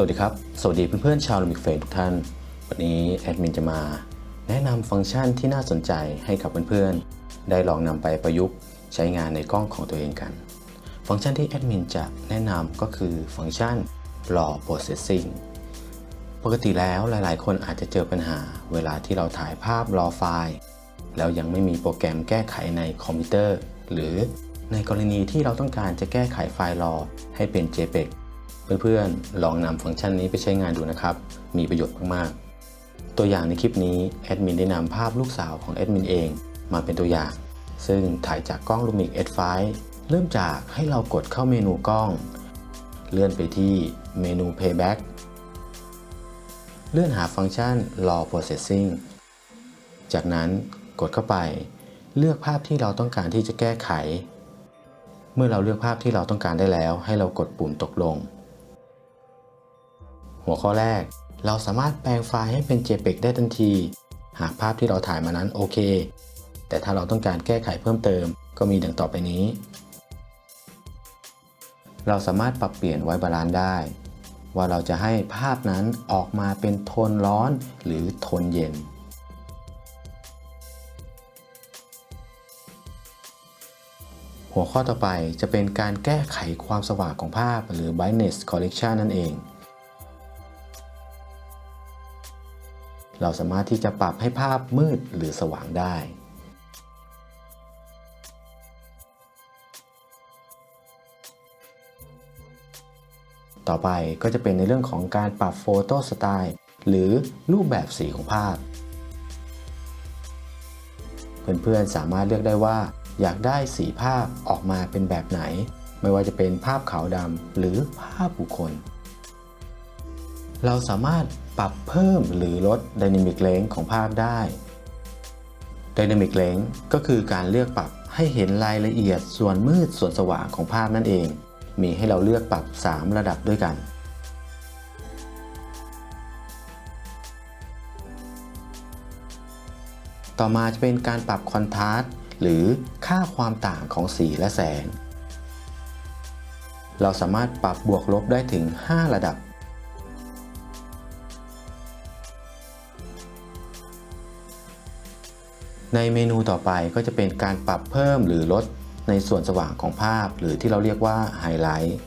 สวัสดีครับ สวัสดีเพื่อนๆชาวลูมิกเฟสทุกท่าน วันนี้แอดมินจะมา แนะนำฟังก์ชันที่น่าสนใจให้กับเพื่อนๆ ได้ลองนำไปประยุกต์ใช้งานในกล้องของตัวเองกัน ฟังก์ชันที่แอดมินจะแนะนำก็คือฟังก์ชัน raw processing ปกติแล้วหลายๆ คนอาจจะเจอปัญหา เวลาที่เราถ่ายภาพ raw ไฟล์ แล้วยังไม่มีโปรแกรมแก้ไขในคอมพิวเตอร์ หรือในกรณีที่เราต้องการจะแก้ไขไฟล์ raw ให้เป็น JPEG เพื่อนๆ ลองนำฟังก์ชันนี้ไปใช้งานดูนะครับ มีประโยชน์มากๆ ตัวอย่างในคลิปนี้แอดมินได้นำภาพลูกสาวของแอดมินเองมาเป็นตัวอย่าง ซึ่งถ่ายจากกล้อง Lumix S5 เริ่มจากให้เรากดเข้าเมนูกล้อง เลื่อนไปที่เมนู Playback เลื่อนหาฟังก์ชัน Raw Processing จากนั้นกดเข้าไป เลือกภาพที่เราต้องการที่จะแก้ไข เมื่อเราเลือกภาพที่เราต้องการได้แล้ว ให้เรากดปุ่มตกลง หัวข้อแรก เราสามารถแปลงไฟล์ให้เป็น JPEG ได้ทันที หากภาพที่เราถ่ายมานั้นโอเค แต่ถ้าเราต้องการแก้ไขเพิ่มเติม ก็มีดังต่อไปนี้ เราสามารถปรับเปลี่ยนไว้บาลานซ์ได้ ว่าเราจะให้ภาพนั้นออกมาเป็นโทนร้อนหรือโทนเย็นหัวข้อต่อไปจะเป็นการแก้ไขความสว่างของภาพหรือ brightness correction นั่นเอง เราสามารถที่จะปรับให้ภาพมืดหรือสว่างได้ ต่อไปก็จะเป็นในเรื่องของการปรับโฟโต้สไตล์หรือรูปแบบสีของภาพ เพื่อนๆสามารถเลือกได้ว่า อยากได้สีภาพออกมาเป็นแบบไหน ไม่ว่าจะเป็นภาพขาวดำหรือภาพบุคคล เราสามารถปรับเพิ่มหรือลด Dynamic Range ของภาพได้ Dynamic Range ก็คือการเลือกปรับให้เห็นรายละเอียดส่วนมืดส่วนสว่างของภาพนั่นเอง มีให้เราเลือกปรับ 3 ระดับด้วยกัน ต่อมาจะเป็นการปรับคอนทราสต์หรือค่าความต่างของสีและแสง เราสามารถปรับบวกลบได้ถึง 5 ระดับ ในเมนูต่อไปก็จะเป็นการปรับเพิ่มหรือลดในส่วนสว่างของภาพ หรือที่เราเรียกว่าไฮไลท์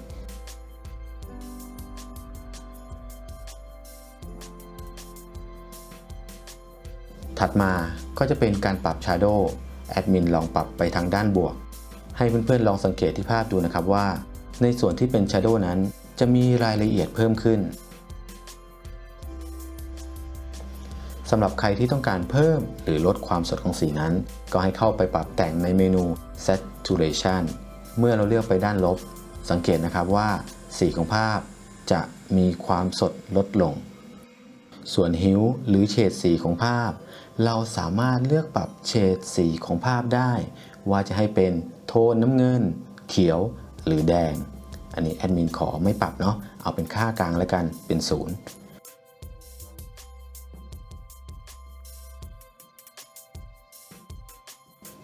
ถัดมาก็จะเป็นการปรับ Shadow แอดมินลองปรับไปทางด้านบวก ให้เพื่อนๆลองสังเกตที่ภาพดูนะครับว่า ในส่วนที่เป็น Shadow นั้นจะมีรายละเอียดเพิ่มขึ้น สำหรับใครที่ต้องการเพิ่มหรือลดความสดของสีนั้น ก็ให้เข้าไปปรับแต่งในเมนู saturation เมื่อเราเลือกไปด้านลบ สังเกตนะครับว่า สีของภาพจะมีความสดลดลง ส่วนฮิวหรือเฉดสีของภาพ เราสามารถเลือกปรับเฉดสีของภาพได้ ว่าจะให้เป็นโทนน้ำเงิน เขียวหรือแดง อันนี้แอดมินขอไม่ปรับเนาะเอาเป็นค่ากลางแล้วกันเป็นศูนย์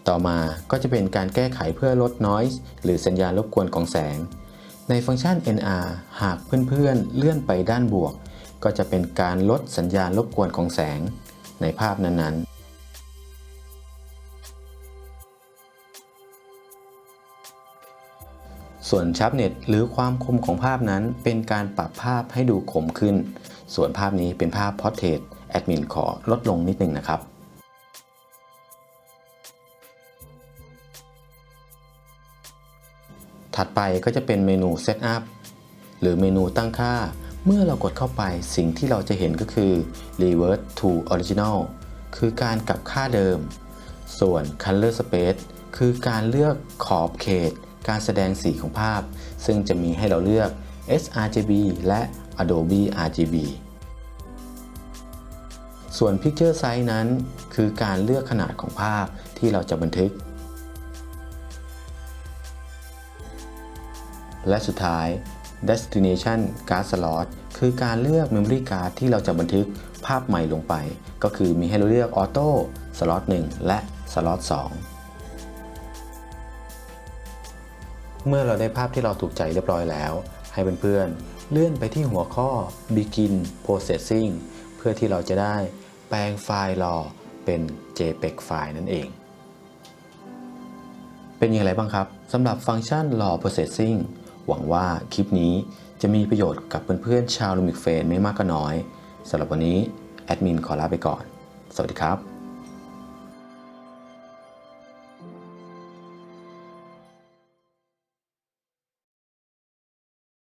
ต่อมาก็จะเป็นการแก้ไขเพื่อลด noise หรือสัญญาณรบกวนของแสง ในฟังก์ชัน NR หากเพื่อนๆเลื่อนไปด้านบวก ก็จะเป็นการลดสัญญาณรบกวนของแสง ในภาพนั้นๆส่วนชับเน็ตหรือความคมของภาพนั้นเป็นการปรับภาพให้ดูคมขึ้น ส่วนภาพนี้เป็นภาพพอร์เทรตแอดมินขอลดลงนิดหนึ่งนะครับ ถัดไปก็จะเป็นเมนู Setup หรือเมนูตั้งค่า เมื่อเรากดเข้าไปสิ่งที่เราจะเห็นก็คือ Revert to Original คือการกลับค่าเดิม ส่วน Color Space คือการเลือกขอบเขต การแสดงสีของภาพ ซึ่งจะมีให้เราเลือก sRGB และ Adobe RGB ส่วน Picture Size นั้น คือการเลือกขนาดของภาพที่เราจะบันทึก และสุดท้าย destination card slot คือการเลือก memory card ที่เราจะบันทึกภาพใหม่ลงไป ก็คือมีให้เราเลือก auto slot 1 และ slot 2 เมื่อเราได้ภาพที่เราถูกใจเรียบร้อยแล้ว ให้เพื่อนๆเลื่อนไปที่หัวข้อ Begin Processing เพื่อที่เราจะได้แปลงไฟล์รอเป็น JPEG ไฟล์นั่นเอง เป็นอย่างไรบ้างครับสำหรับฟังก์ชัน Raw Processing หวังว่าคลิปนี้จะมีประโยชน์กับเพื่อนๆชาวลูมิกเฟนไม่มากก็น้อยสำหรับวันนี้แอดมินขอลาไปก่อน สวัสดีครับ